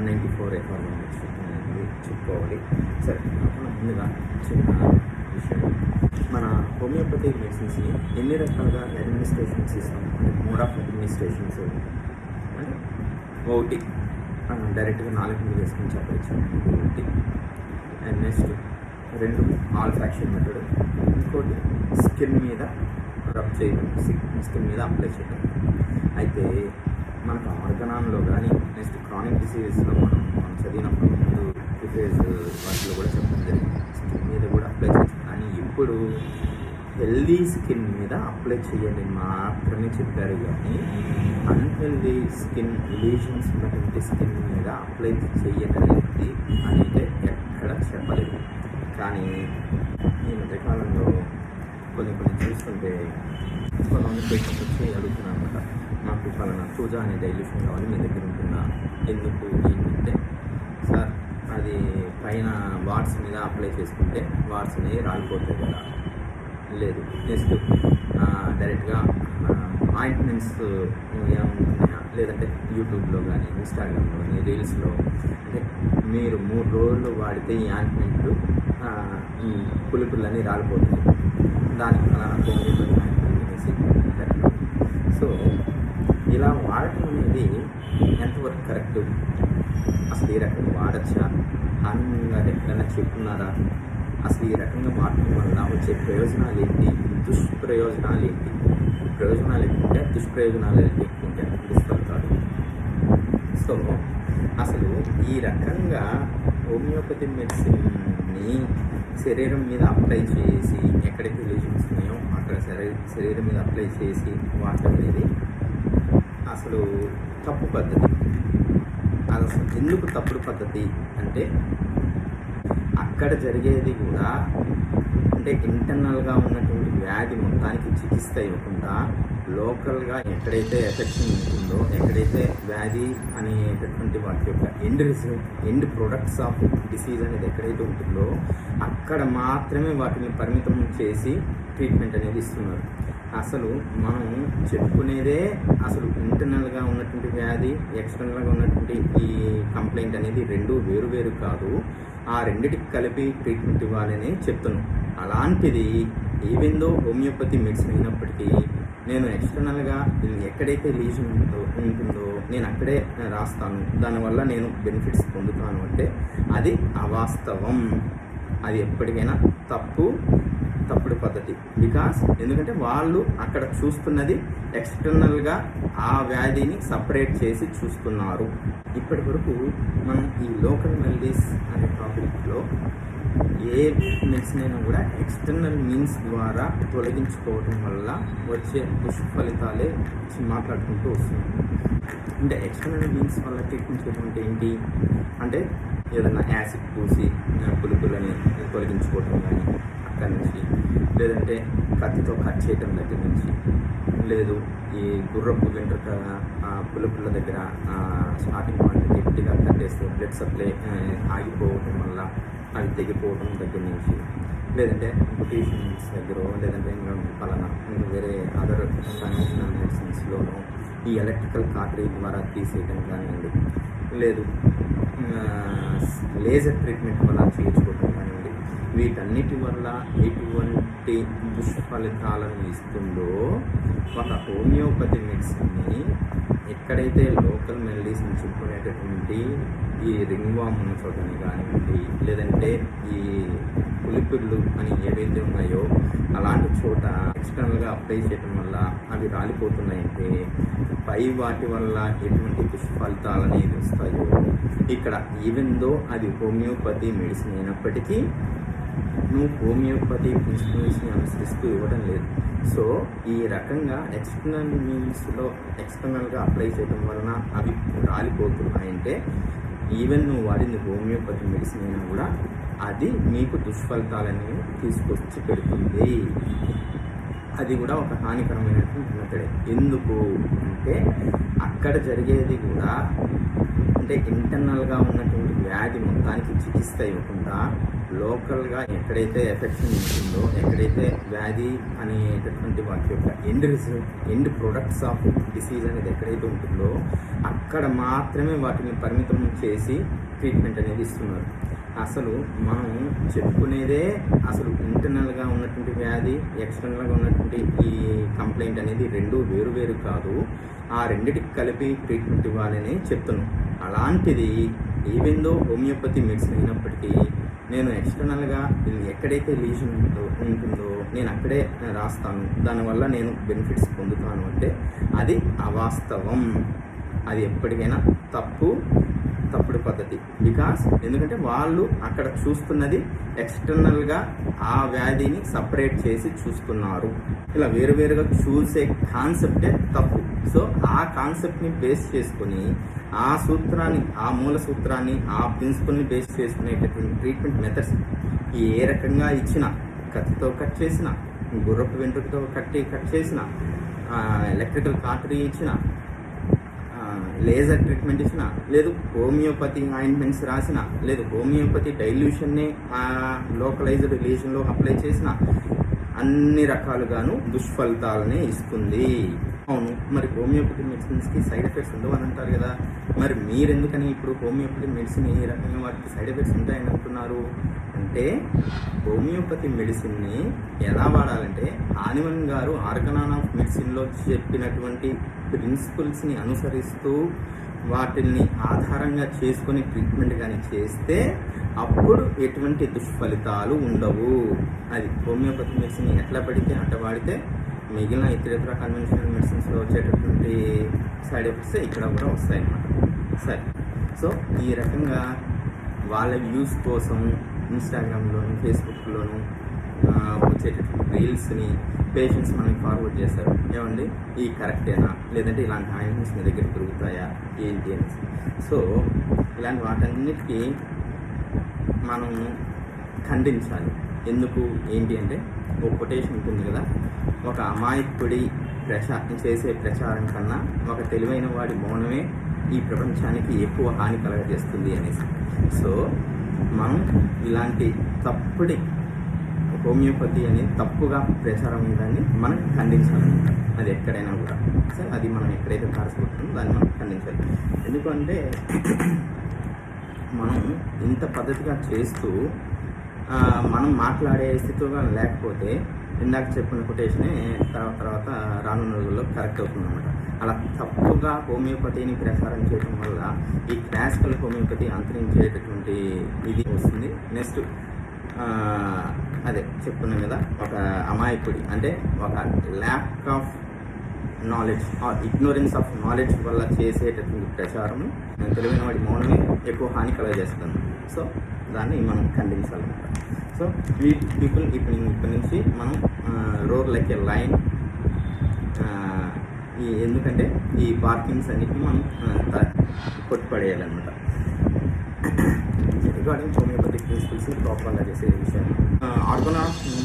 One ninety four acre అనేది చెప్పుకోవాలి. సరే మనం ముందుగా చిన్న విషయం. మన హోమియోపతి మెడిసిన్స్ని ఎన్ని రకాలుగా అడ్మినిస్ట్రేషన్స్ ఇస్తాం? అంటే మోడ్ ఆఫ్ అడ్మినిస్ట్రేషన్స్ అంటే ఒకటి డైరెక్ట్గా నాలుగు మీద వేసుకుని చెప్పచ్చు. ఒకటి అండ్ నెక్స్ట్ రెండు ఆల్ ఫ్యాక్షన్ మెథడ్. ఇంకోటి స్కిన్ మీద రబ్ చేయడం. స్కిన్ మీద అప్లై చేయడం. అయితే మనకు ఆర్గనాన్లో కానీ నెక్స్ట్ క్రానిక్ డిసీజెస్లో మనం మనం చదివినప్పుడు ముందు ప్రిఫేజ్ వాటిలో కూడా చెప్పడం జరిగింది. స్కిన్ మీద కూడా అప్లై చేయొచ్చు. కానీ ఇప్పుడు హెల్దీ స్కిన్ మీద అప్లై చేయండి మాత్రమే చెప్పారు కానీ అన్హెల్దీ స్కిన్ రిలేషన్స్ ఉన్నటువంటి స్కిన్ మీద అప్లై చేయడానికి అనేది ఎక్కడ చెప్పలేదు. కానీ ఈ మధ్యకాలంలో కొన్ని కొన్ని చూస్తుంటే కొంతమంది పేషెంట్ వచ్చి అడుగుతున్నాను అనమాట నాకు ఫలానా సూజా అనే డైల్యూషన్ కావాలి మీ దగ్గర ఉంటుందా ఎందుకు ఏంటంటే సార్ అది పైన వాట్స్ మీద అప్లై చేసుకుంటే వాట్స్ అనేవి రాలిపోతాయి కదా. లేదు నెక్స్ట్ డైరెక్ట్గా ఆయింట్మెంట్స్ ఏమవుతున్నాయా లేదంటే యూట్యూబ్లో కానీ ఇన్స్టాగ్రామ్లో కానీ రీల్స్లో అంటే మీరు మూడు రోజులు వాడితే ఈ ఆయింట్మెంట్లు ఈ పులుపులన్నీ రాలిపోతాయి. దానికి ఫలానా అనేసి సో ఇలా వాడటం అనేది ఎంతవరకు కరెక్ట్? అసలు ఈ రకంగా వాడచ్చా? అందంగా ఎక్కడైనా చెప్పున్నారా? అసలు ఈ రకంగా వాడటం వల్ల వచ్చే ప్రయోజనాలు ఏంటి దుష్ప్రయోజనాలు ఏంటి ప్రయోజనాలు ఎక్కువ దుష్ప్రయోజనాలు ఎక్కువ ఉంటాయి సో అసలు ఈ రకంగా హోమియోపతి మెడిసిన్ని శరీరం మీద అప్లై చేసి ఎక్కడైతే లెజన్స్ ఉన్నాయో అక్కడ శరీరం మీద అప్లై చేసి వాడటం అనేది అసలు తప్పు పద్ధతి. అది అసలు ఎందుకు తప్పుడు పద్ధతి అంటే అక్కడ జరిగేది కూడా అంటే ఇంటర్నల్గా ఉన్నటువంటి వ్యాధి మొత్తానికి చికిత్స ఇవ్వకుండా లోకల్గా ఎక్కడైతే ఎఫెక్షన్ ఉంటుందో ఎక్కడైతే వ్యాధి అనేటటువంటి వాటి యొక్క end result end products of disease అనేది ఎక్కడైతే ఉంటుందో అక్కడ మాత్రమే వాటిని పరిమితం చేసి ట్రీట్మెంట్ అనేది ఇస్తున్నారు. అసలు మనం చెప్పుకునేదే అసలు ఇంటర్నల్గా ఉన్నటువంటి వ్యాధి ఎక్స్టర్నల్గా ఉన్నటువంటి ఈ కంప్లైంట్ అనేది రెండు వేరు వేరు కాదు. ఆ రెండిటికి కలిపి ట్రీట్మెంట్ ఇవ్వాలని చెప్తున్నాం. అలాంటిది ఈవెందో హోమియోపతి మెడిసిన్ అయినప్పటికీ నేను ఎక్స్టర్నల్గా ఎక్కడైతే లీజన్ ఉంటుందో ఉంటుందో నేను అక్కడే రాస్తాను. దానివల్ల నేను బెనిఫిట్స్ పొందుతాను అంటే అది అవాస్తవం. అది ఎప్పటికైనా తప్పు. తప్పుడు పద్ధతి. బికాస్ ఎందుకంటే వాళ్ళు అక్కడ చూస్తున్నది ఎక్స్టర్నల్గా ఆ వ్యాధిని సపరేట్ చేసి చూస్తున్నారు. ఇప్పటి వరకు మనం ఈ లోకల్ మెల్డీస్ అనే టాపిక్లో ఏ మెడిసిన్ అయినా కూడా ఎక్స్టర్నల్ మీన్స్ ద్వారా తొలగించుకోవడం వల్ల వచ్చే దుష్ఫలితాలే మాట్లాడుకుంటూ వస్తున్నాం అంటే ఎక్స్టర్నల్ మీన్స్ వల్ల ట్రీట్మెంట్ చేయడం ఏంటి? అంటే ఏదైనా యాసిడ్ పూసి పులుపులని తొలగించుకోవటం కానీ అక్కడి నుంచి లేదంటే కత్తితో కట్ చేయటం దగ్గర నుంచి లేదు ఈ గుర్రపు వెంట్రుక పులుపుల దగ్గర స్టార్టింగ్ పాయింట్ గట్టిగా కట్టేస్తే బ్లడ్ సప్లై ఆగిపోవటం వల్ల అవి తెగిపోవటం దగ్గర నుంచి లేదంటే బ్యూటీషియన్స్ దగ్గర లేదంటే ఇంకా పలానా ఇంకా వేరే అదర్ కన్వెన్షనల్ మెడిసిన్స్లోనూ ఈ ఎలక్ట్రికల్ కాటరీ ద్వారా తీసేయడం కానివ్వండి లేదు లేజర్ ట్రీట్మెంట్ వల్ల చేయించుకోవటం వీటన్నిటి వల్ల ఎటువంటి దుష్ఫలితాలను ఇస్తుందో ఒక హోమియోపతి మెడిసిన్ని ఎక్కడైతే లోకల్ మెడిసిన్ చెప్పుకునేటటువంటి ఈ రింగ్వామ్ ఉన్న చోటని కానివ్వండి లేదంటే ఈ పులిపిళ్ళు అని ఏవైతే ఉన్నాయో అలాంటి చోట ఎక్స్టర్నల్గా అప్లై చేయడం వల్ల అవి రాలిపోతున్నాయంటే పై వాటి వల్ల ఎటువంటి దుష్ఫలితాలు అనేది వస్తాయో ఇక్కడ ఈవెన్ దో అది హోమియోపతి మెడిసిన్ అయినప్పటికీ నువ్వు హోమియోపతి ప్రిన్సిపల్స్ని అనుసరిస్తూ ఇవ్వడం లేదు. సో ఈ రకంగా ఎక్స్టర్నల్ మీన్స్లో ఎక్స్టర్నల్గా అప్లై చేయడం వలన అవి రాలిపోతున్నాయంటే ఈవెన్ నువ్వు వాడింది హోమియోపతి మెడిసిన్ అయినా కూడా అది మీకు దుష్ఫలితాలని తీసుకొచ్చి పెడుతుంది. అది కూడా ఒక హానికరమైనటువంటి మెథడే ఎందుకు అంటే అక్కడ జరిగేది కూడా అంటే ఇంటర్నల్గా ఉన్నటువంటి వ్యాధి మొత్తానికి చికిత్స ఇవ్వకుండా లోకల్గా ఎక్కడైతే ఎఫెక్షన్ ఉంటుందో ఎక్కడైతే వ్యాధి అనేటటువంటి వాటి యొక్క end result end products of disease అనేది ఎక్కడైతే ఉంటుందో అక్కడ మాత్రమే వాటిని పరిమితం చేసి ట్రీట్మెంట్ అనేది ఇస్తున్నారు. అసలు మనం చెప్పుకునేదే అసలు ఇంటర్నల్గా ఉన్నటువంటి వ్యాధి ఎక్స్టర్నల్గా ఉన్నటువంటి ఈ కంప్లైంట్ అనేది రెండు వేరు వేరు కాదు. ఆ రెండిటికి కలిపి ట్రీట్మెంట్ ఇవ్వాలని చెప్తున్నాం. అలాంటిది ఏవిందో హోమియోపతి మెడిసిన్ అయినప్పటికీ నేను ఎక్స్టర్నల్గా ఎక్కడైతే లీజన్ ఉంటుందో ఉంటుందో నేను అక్కడే రాస్తాను. దానివల్ల నేను బెనిఫిట్స్ పొందుతాను అంటే అది అవాస్తవం. అది ఎప్పటికైనా తప్పు తప్పుడు పద్ధతి. బికాస్ ఎందుకంటే వాళ్ళు అక్కడ చూస్తున్నది ఎక్స్టర్నల్గా ఆ వ్యాధిని సపరేట్ చేసి చూస్తున్నారు. ఇలా వేరువేరుగా చూసే కాన్సెప్టే తప్పు. సో ఆ కాన్సెప్ట్ని బేస్ చేసుకొని ఆ సూత్రాన్ని ఆ మూల సూత్రాన్ని ఆ ప్రిన్సిపల్ని బేస్ చేసుకునేటటువంటి ట్రీట్మెంట్ మెథడ్స్ ఏ రకంగా ఇచ్చిన కత్తితో కట్ చేసిన గుర్రపు వెంట్రుకతో కట్టి కట్ చేసిన ఎలక్ట్రికల్ కాటరీ ఇచ్చిన లేజర్ ట్రీట్మెంట్ ఇచ్చిన లేదు హోమియోపతి ఆయింట్మెంట్స్ రాసిన లేదు హోమియోపతి డైల్యూషన్ని లోకలైజ్డ్ రిలీజన్లో అప్లై చేసిన అన్ని రకాలుగాను దుష్ఫలితాలనే ఇస్తుంది. అవును. మరి హోమియోపతి మెడిసిన్స్కి సైడ్ ఎఫెక్ట్స్ ఉండవు అని అంటారు కదా. మరి మీరు ఎందుకని ఇప్పుడు హోమియోపతి మెడిసిన్ ఏ రకంగా వాటికి సైడ్ ఎఫెక్ట్స్ ఉంటాయని అంటున్నారు? అంటే హోమియోపతి మెడిసిన్ని ఎలా వాడాలంటే ఆనివన్ గారు ఆర్గనాన్ ఆఫ్ మెడిసిన్లో చెప్పినటువంటి ప్రిన్సిపల్స్ని అనుసరిస్తూ వాటిని ఆధారంగా చేసుకొని ట్రీట్మెంట్ కానీ చేస్తే అప్పుడు ఎటువంటి దుష్ఫలితాలు ఉండవు. అది హోమియోపతి మెడిసిన్ ఎట్లా పడితే అట్ట వాడితే మిగిలిన ఇతర కన్వెన్షనల్ మెడిసిన్స్లో వచ్చేటటువంటి సైడ్ ఎఫెక్ట్స్ ఇక్కడ కూడా వస్తాయి అన్నమాట. సరే. సో ఈ రకంగా వాళ్ళ వ్యూస్ కోసం ఇన్స్టాగ్రామ్లోను ఫేస్బుక్లోను వచ్చేటటువంటి రీల్స్ని పేషెంట్స్ మనకి ఫార్వర్డ్ చేస్తారు. ఏమండి? ఈ కరెక్టేనా? లేదంటే ఇలాంటి ఆయింట్మెంట్స్ మీ దగ్గర దొరుకుతాయా? ఏంటి అని సో ఇలాంటి వాటన్నిటికీ మనం ఖండించాలి. ఎందుకు? ఏంటి అంటే ఒక కొటేషన్ ఉంటుంది కదా? ఒక అమాయకుడి ప్రచారం చేసే ప్రచారం కన్నా ఒక తెలివైన వాడి మౌనమే ఈ ప్రపంచానికి ఎక్కువ హాని కలగజేస్తుంది అనేసి. సో మనం ఇలాంటి తప్పుడి హోమియోపతి అని తప్పుగా ప్రచారం దాన్ని మనం ఖండించాలన్నమాట అది ఎక్కడైనా కూడా. సో అది మనం ఎక్కడైతే తారసపడుతుందో దాన్ని మనం ఖండించాలి. ఎందుకంటే మనం ఇంత పద్ధతిగా చేస్తూ మనం మాట్లాడే స్థితిలో లేకపోతే ఇందాక చెప్పిన కొటేషనే తర్వాత తర్వాత రానున్న రోజుల్లో కరెక్ట్ అవుతుందన్నమాట. అలా తప్పుగా హోమియోపతిని ప్రసారం చేయడం వల్ల ఈ క్లాసికల్ హోమియోపతి అంతరించేటటువంటి ఇది వస్తుంది. నెక్స్ట్ అదే చెప్పున్నాం కదా ఒక అమాయకుడి అంటే ఒక lack of knowledge or ignorance of knowledge వల్ల చేసేటటువంటి ప్రచారం తెలివైన వాడి మౌనమే ఎక్కువ హాని కలగజేస్తుంది. సో దాన్ని మనం ఖండించాలన్నమాట సో ఈ పీపుల్ ఇప్పుడు ఇప్పటి నుంచి మనం రోడ్ లైక్ ఏ లైన్ ఈ ఎందుకంటే ఈ పార్కింగ్స్ అన్నిటిని మనం కొట్టుపడేయాలన్నమాట. రిగార్డింగ్ హోమియోపతిక్ ప్రిన్సిపల్స్ ప్రాపర్గా చేసే విషయాలు ఆర్గనా